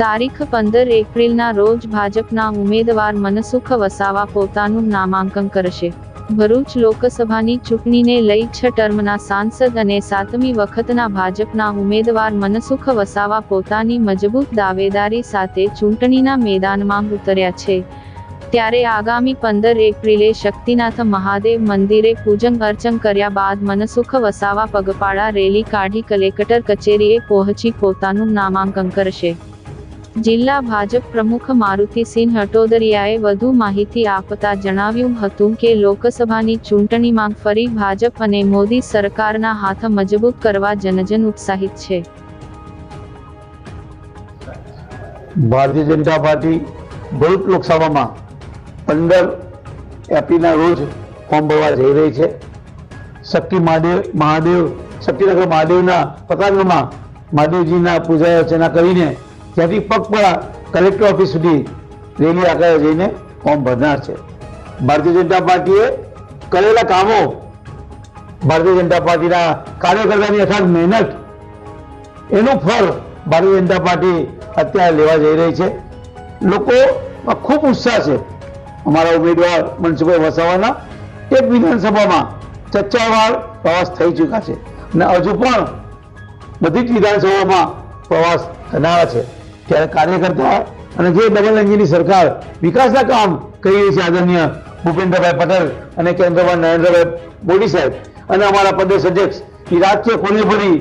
તારીખ પંદર એપ્રિલના રોજ ભાજપના ઉમેદવાર મનસુખ વસાવા પોતાનું નામાંકન કરશે. ભરૂચ લોકસભાની ચૂંટણીને લઈ છ ટર્મના સાંસદ અને સાતમી વખતના ભાજપના ઉમેદવાર મનસુખ વસાવા પોતાની મજબૂત દાવેદારી સાથે ચૂંટણીના મેદાનમાં ઉતર્યા છે. ત્યારે આગામી પંદર એપ્રિલે શક્તિનાથ મહાદેવ મંદિરે પૂજન અર્ચન કર્યા બાદ મનસુખ વસાવા પગપાળા રેલી કાઢી કલેક્ટર કચેરીએ પહોંચી પોતાનું નામાંકન કરશે. જિલ્લા ભાજપ પ્રમુખ મારુતિસિંહ હટોદરિયાએ વધુ માહિતી આપતા જણાવ્યું હતું કે લોકસભાની ચૂંટણીમાં ફરી ભાજપ અને મોદી સરકારના હાથ મજબૂત કરવા જનજન ઉત્સાહિત છે. ભારતીય જનતા પાર્ટી ભરૂચ લોકસભામાં પંદર એપ્રિલના રોજ ફોર્મ ભરવા જઈ રહી છે. શક્તિ મહાદેવ મહાદેવ, શક્તિનગર મહાદેવના પતાંગમાં મહાદેવજીના પૂજા અર્ચના કરીને ત્યાંથી પગપળા કલેક્ટર ઓફિસ સુધી રેલી આકારે જઈને ફોર્મ ભરનાર છે. ભારતીય જનતા પાર્ટીએ કરેલા કામો ભારતીય જનતા પાર્ટીના કાર્યકર્તાની અથાગ મહેનત, એનું ફળ ભારતીય જનતા પાર્ટી અત્યારે લેવા જઈ રહી છે. લોકોમાં ખૂબ ઉત્સાહ છે. અમારા ઉમેદવાર મનસુખભાઈ વસાવાના એક વિધાનસભામાં ચર્ચા વાર પ્રવાસ થઈ ચૂક્યા છે. અને હજુ પણ બધી જ વિધાનસભામાં પ્રવાસ થનારા છે. ત્યારે કાર્યકર્તા અને જે ડબલ એન્જિનની સરકાર વિકાસના કામ કરી રહી છે, આદરણીય ભૂપેન્દ્રભાઈ પટેલ અને કેન્દ્રમાં નરેન્દ્રભાઈ મોદી સાહેબ અને અમારા પ્રદેશ અધ્યક્ષ એ રાજકીય કોને ભરી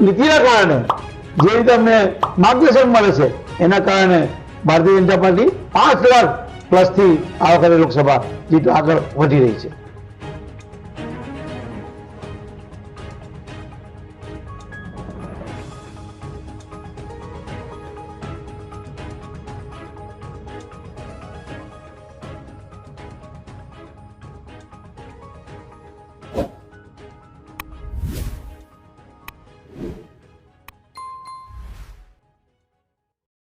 નીતિના કારણે જે રીતે અમને માર્ગદર્શન મળે છે, એના કારણે ભારતીય જનતા પાર્ટી પાંચ લાખ પ્લસથી આ વખતે લોકસભા જીત આગળ વધી રહી છે.